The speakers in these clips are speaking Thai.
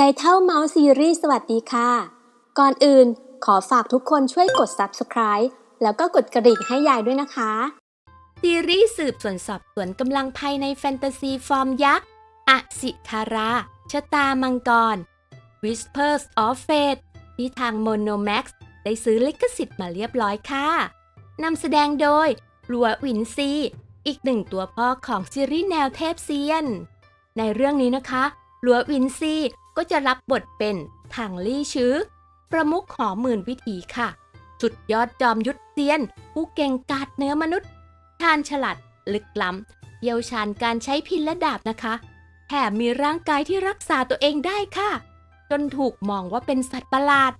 ยายเท่าเมาส์ซีรีส์สวัสดีค่ะ ก่อนอื่นขอฝากทุกคนช่วยกด subscribe แล้วก็กดกระดิ่งให้ยายด้วยนะคะ ซีรีส์สืบสวนสอบสวนกำลังภายในแฟนตาซีฟอร์มยักษ์อสิทารา ชะตามังกร Whispers of Fate ที่ทาง Monomax ได้ซื้อลิขสิทธิ์มาเรียบร้อยค่ะนำแสดงโดยลัววินซี อีกหนึ่งตัวพ่อของซีรีส์แนวเทพเซียน ในเรื่องนี้นะคะลัววินซี ก็จะรับบทเป็นทางลี่ชื้อ ประมุขหอหมื่นวิถีค่ะ สุดยอดจอมยุทธเซียน ผู้เก่งกาจเนื้อมนุษย์ชาญฉลาดลึกล้ำเยี่ยวชาญการใช้พินและดาบนะคะแถมมีร่างกายที่รักษาตัวเองได้ค่ะ จนถูกมองว่าเป็นสัตว์ประหลาด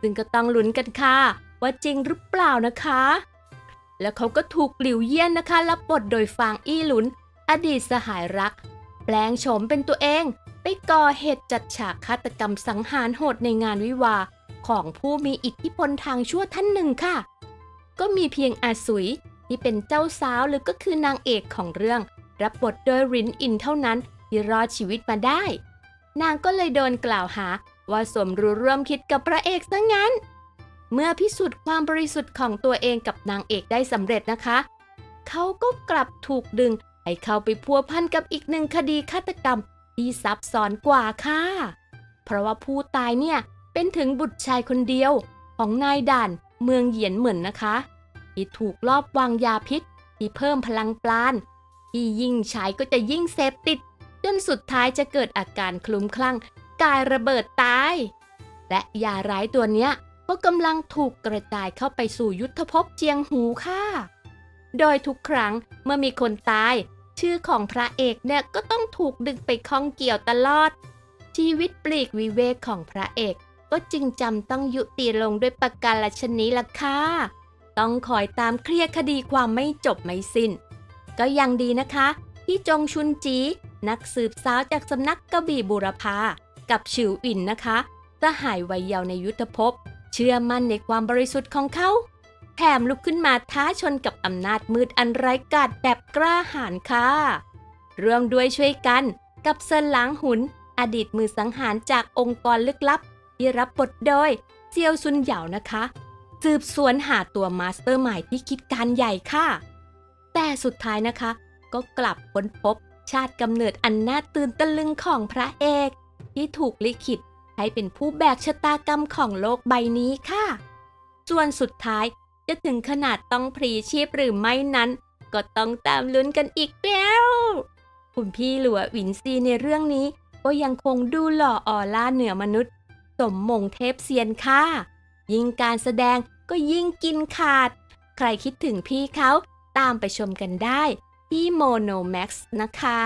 ซึ่งก็ต้องลุ้นกันค่ะ ว่าจริงหรือเปล่านะคะ แล้วเขาก็ถูกหลิวเยี่ยนนะคะ รับบทโดยฟางอี้หลุน อดีตสหายรัก แปลงโฉมเป็นตัวเอง ไปก่อเหตุจัดฉากฆาตกรรมสังหารโหดในงานวิวาของผู้มีอิทธิพลทางชั่วท่านหนึ่งค่ะ ก็มีเพียงอาสุยที่เป็นเจ้าสาวหรือก็คือนางเอกของเรื่อง รับบทโดยรินอินเท่านั้นที่รอดชีวิตมาได้ นางก็เลยโดนกล่าวหาว่าสมรู้ร่วมคิดกับพระเอกซะงั้น เมื่อพิสูจน์ความบริสุทธิ์ของตัวเองกับนางเอกได้สำเร็จนะคะ เขาก็กลับถูกดึงให้เข้าไปพัวพันกับอีกหนึ่งคดีฆาตกรรม ที่ซับซ้อนกว่าค่ะ เพราะว่าผู้ตายเนี่ยเป็นถึงบุตรชายคนเดียวของนายด่านเมืองเหยียนเหมือนนะคะที่ถูกลอบวางยาพิษที่เพิ่มพลังปราณที่ยิ่งใช้ก็จะยิ่งเสพติด จนสุดท้ายจะเกิดอาการคลุ้มคลั่งกายระเบิดตาย และยาร้ายตัวเนี้ยก็กำลังถูกกระจายเข้าไปสู่ยุทธภพเจียงหูค่ะ โดยทุกครั้งเมื่อมีคนตาย ชื่อของพระเอกเนี่ยก็ต้องถูกดึงไปข้องเกี่ยวตลอด ชีวิตปลีกวิเวกของพระเอก ก็จึงจำต้องยุติลงด้วยประการชนี้ล่ะค่ะต้องคอยตามเคลียร์คดีความไม่จบไม่สิ้น ก็ยังดีนะคะที่จงชุนจี นักสืบสาวจากสำนักกระบี่บุรพากับฉิวอินนะคะสหายวัยเยาว์ในยุทธภพ เชื่อมั่นในความบริสุทธิ์ของเขา แถมลุกขึ้นมาท้าชนกับอำนาจมืดอันไร้กาจแบบกล้าหาญค่ะร่วมด้วยช่วยกันกับเซินหลางหุน อดีตมือสังหารจากองค์กรลึกลับ ที่รับบทโดยเซียวซุนเหยานะคะ สืบสวนหาตัวมาสเตอร์ใหม่ที่คิดการใหญ่ค่ะ แต่สุดท้ายนะคะ ก็กลับค้นพบชาติกำเนิดอันน่าตื่นตะลึงของพระเอก ที่ถูกลิขิตให้เป็นผู้แบกชะตากรรมของโลกใบนี้ค่ะ ส่วนสุดท้าย จะถึงขนาดต้องพรีชีพหรือไม่นั้น ก็ต้องตามลุ้นกันอีกแล้ว คุณพี่หลัววินซีในเรื่องนี้ ก็ยังคงดูหล่อออล่าเหนือมนุษย์ สมมงเทพเซียนค่ะ ยิ่งการแสดงก็ยิ่งกินขาด ใครคิดถึงพี่เขาตามไปชมกันได้ ที่โมโนแม็กซ์นะคะ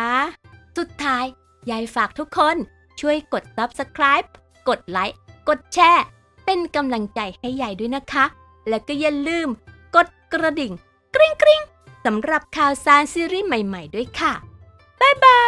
สุดท้ายยายฝากทุกคนช่วยกด Subscribe กดไลค์ กดแชร์ เป็นกำลังใจให้ยายด้วยนะคะ และก็อย่าลืม กดกระดิ่ง กริ๊งกริ๊งสำหรับข่าวสารซีรีส์ใหม่ ๆ ด้วยค่ะ บ๊ายบาย